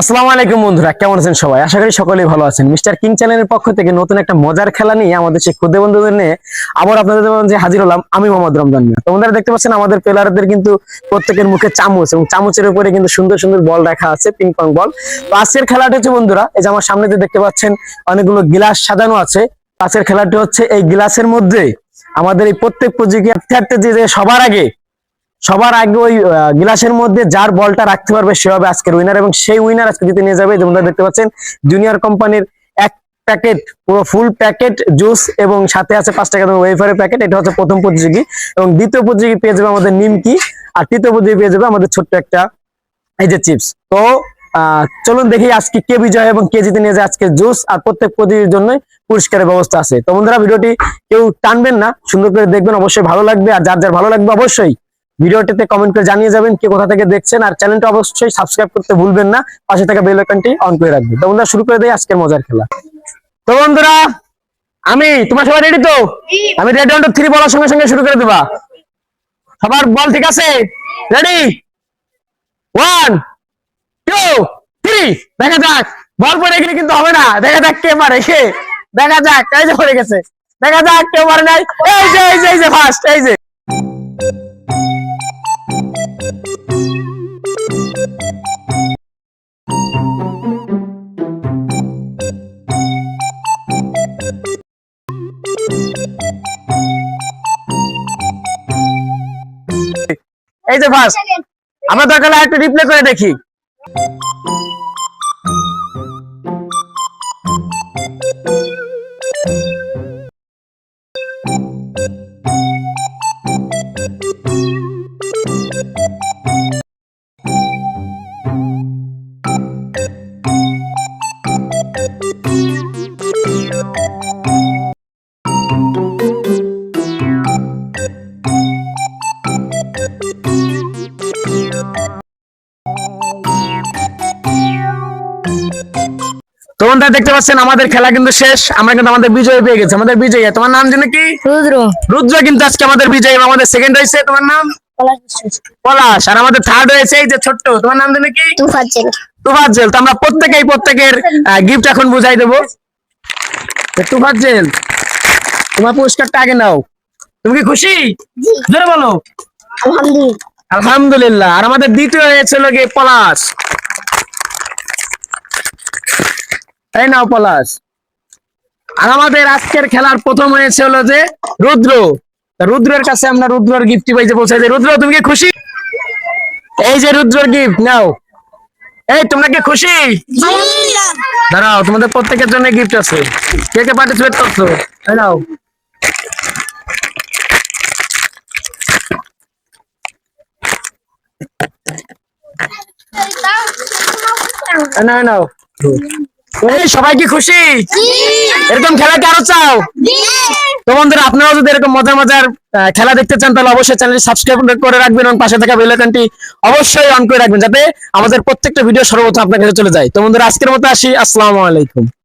আসসালামু আলাইকুম বন্ধুরা, কেমন আছেন সবাই? আশা করি সকলেই ভালো আছেন। মিস্টার কিং চ্যানেলের পক্ষ থেকে নতুন একটা মজার খেলা নিয়ে আমাদের সেই ক্ষুদে বন্ধুদের নিয়ে আবার আপনাদের মাঝে হাজির হলাম, আমি মোহাম্মদ রমজান মিয়া। তো বন্ধুরা, দেখতে পাচ্ছেন আমাদের প্লেয়ারদের কিন্তু প্রত্যেকের মুখে চামচ এবং চামচের উপরে কিন্তু সুন্দর সুন্দর বল রাখা আছে পিং পং বল তো আজকের খেলাটা হচ্ছে বন্ধুরা, এই যে আমার সামনে যে দেখতে পাচ্ছেন, অনেকগুলো গ্লাস সাজানো আছে। আজকের খেলাটি হচ্ছে এই গ্লাসের মধ্যে আমাদের এই প্রত্যেক প্রতিযোগিতার্থে যে যে সবার আগে সবার আগে ওই গ্লাসের মধ্যে যার বলটা রাখতে পারবে সে হবে আজকের উইনার এবং সেই উইনার আজকে জিতে নিয়ে যাবে। যেমন দেখতে পাচ্ছেন জুনিয়র কোম্পানির এক প্যাকেট পুরো ফুল প্যাকেট জুস এবং সাথে আছে পাঁচ টাকা দামের ওয়েফারের প্যাকেট এটা হচ্ছে প্রথম প্রতিযোগী এবং দ্বিতীয় প্রতিযোগী পেয়ে যাবে আমাদের নিমকি আর তৃতীয় প্রতিযোগী পেয়ে যাবে আমাদের ছোট্ট একটা, এই যে চিপস তো চলুন দেখি আজকে কে বিজয় এবং কে জিতে নিয়ে যায় আজকে জুস আর প্রত্যেক প্রতিযোগীর জন্য পুরস্কারের ব্যবস্থা আছে। তো বন্ধুরা, ভিডিওটি কেউ টানবেন না, সুন্দর করে দেখবেন, অবশ্যই ভালো লাগবে। আর যার যার ভালো লাগবে, অবশ্যই ভিডিওটিতে কমেন্ট করে জানিয়ে যাবেন কে কোথা থেকে দেখছেন আর চ্যানেলটা অবশ্যই সাবস্ক্রাইব করতে ভুলবেন না। পাশে থাকা বেল আইকনটি অন করে রাখবেন। তো বন্ধুরা শুরু করে দেই আজকের মজার খেলা। তো বন্ধুরা আমি তোমার সবাই রেডি তো? আমি রেড রাউন্ড থ্রি বলার সঙ্গে সঙ্গে শুরু করে দেবা। সবার বল ঠিক আছে? রেডি ওয়ান টু থ্রি দেখা যাক বল পড়ে গেলে কিন্তু হবে না। দেখা যাক কে মারে কে? দেখা যাক এই যে পড়ে গেছে। দেখা যাক কেউ মারে নাই। এই যে এই যে এই যে ফার্স্ট এই যে। এই যে ফার্স্ট আমরা দরকার একটু রিপ্লে করে দেখি। তো বন্ধুরা দেখতে পাচ্ছেন আমাদের খেলা কিন্তু শেষ। আমরা কিন্তু আমাদের বিজয় পেয়ে গেছি। আমাদের বিজয়। তোমার নাম জানো কি? রুদ্র। রুদ্র কিন্তু আজকে আমাদের বিজয় আমাদের সেকেন্ড হয়েছে। তোমার নাম? পলাশ আর আমাদের থার্ড হয়েছে এই যে ছোট্ট। তোমার নাম জানো কি? তুফাজ্জেল তুফাজ্জেল তো আমরা প্রত্যেকেই প্রত্যেকের গিফট এখন বুঝাই দেবো। তো তুফাজ্জেল তোমার পুরস্কারটা আগে নাও। তুমি কি খুশি? জোরে বলো। আলহামদুলিল্লাহ। আলহামদুলিল্লাহ। আর আমাদের দ্বিতীয় হয়েছিল গিয়ে পলাশ। এই নাও, পলাশ। আর আমাদের আজকের খেলার প্রথম হয়েছে হলো যে রুদ্র। রুদ্রের কাছে আমরা রুদ্রর গিফট পাইছে পৌঁছাই যে, রুদ্র, তুমি কি খুশি? এই যে রুদ্রর গিফট, নাও। এই, তোমরা কি খুশি? দাঁড়াও, তোমাদের প্রত্যেকের জন্য গিফট আছে। কে কে পার্টিসিপেট করছ? নাও। নাও নাও। সবাই কি খুশি? এরকম খেলা কি চাও? তো বন্ধুরা, আপনারাও যদি এরকম মজার মজার খেলা দেখতে চান, তাহলে অবশ্যই চ্যানেলটি সাবস্ক্রাইব করে রাখবেন এবং পাশে থাকা বেলাকানটি অবশ্যই অন করে রাখবেন, যাতে আমাদের প্রত্যেকটা ভিডিও সর্বপ্রথম আপনার কাছে চলে যায়। তো বন্ধুরা, আজকের মতো আসি। আসসালামু আলাইকুম।